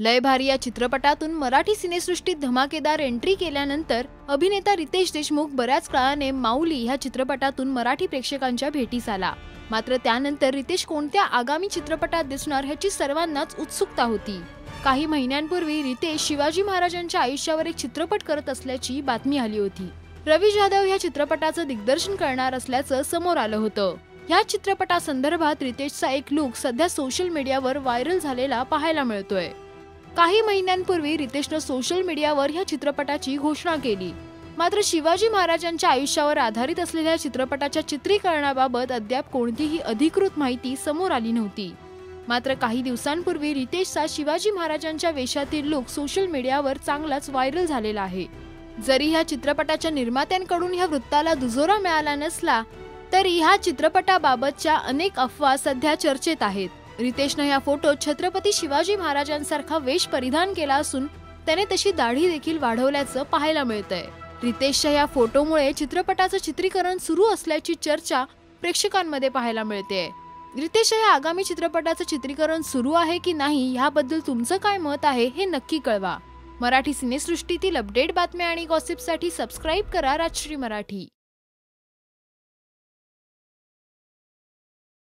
लय भारी या चित्रपटातून मराठी सिनेसृष्टीत धमाकेदार एंट्री केल्यानंतर अभिनेता रितेश देशमुख बऱ्याच काळाने माऊली ह्या चित्रपटातून मराठी प्रेक्षकांच्या भेटीस आला. मात्र त्यानंतर रितेश कोणत्या आगामी चित्रपटात दिसणार ह्याची सर्वांनाच उत्सुकता होती. काही महिन्यांपूर्वी रितेश शिवाजी महाराजांच्या आयुष्यावर एक चित्रपट करत असल्याची बातमी आली होती. रवी जाधव ह्या चित्रपटाचं दिग्दर्शन करणार असल्याचं समोर आलं होतं. ह्या चित्रपटासंदर्भात रितेशचा एक लुक सध्या सोशल मीडियावर व्हायरल झालेला पाहायला मिळतोय. काही महिन्यांपूर्वी रितेशनं सोशल मीडियावर ह्या चित्रपटाची घोषणा केली. मात्र शिवाजी महाराजांच्या आयुष्यावर आधारित असलेल्या चित्रपटाच्या चित्रीकरणाबाबत अद्याप कोणतीही अधिकृत माहिती समोर आली नव्हती. मात्र काही दिवसांपूर्वी रितेशचा शिवाजी महाराजांच्या वेशातील लुक सोशल मीडियावर चांगलाच व्हायरल झालेला आहे. जरी ह्या चित्रपटाच्या निर्मात्यांकडून ह्या वृत्ताला दुजोरा मिळाला नसला तरी ह्या चित्रपटाबाबतच्या अनेक अफवा सध्या चर्चेत आहेत. रितेशनं या फोटोत छत्रपती शिवाजी महाराजांसारखा वेश परिधान केला असून त्याने तशी दाढी देखील वाढवल्याचं पाहायला मिळतंय. रितेशच्या या फोटोमुळे चित्रपटाचं चित्रीकरण सुरू असल्याची चर्चा प्रेक्षकांमध्ये पाहायला मिळते. रितेशच्या या आगामी चित्रपटाचं चित्रीकरण सुरू आहे की नाही ह्याबद्दल तुमचं काय मत आहे हे नक्की कळवा. मराठी सिनेसृष्टीतील अपडेट बातम्या आणि गॉसिपसाठी सबस्क्राईब करा राजश्री मराठी.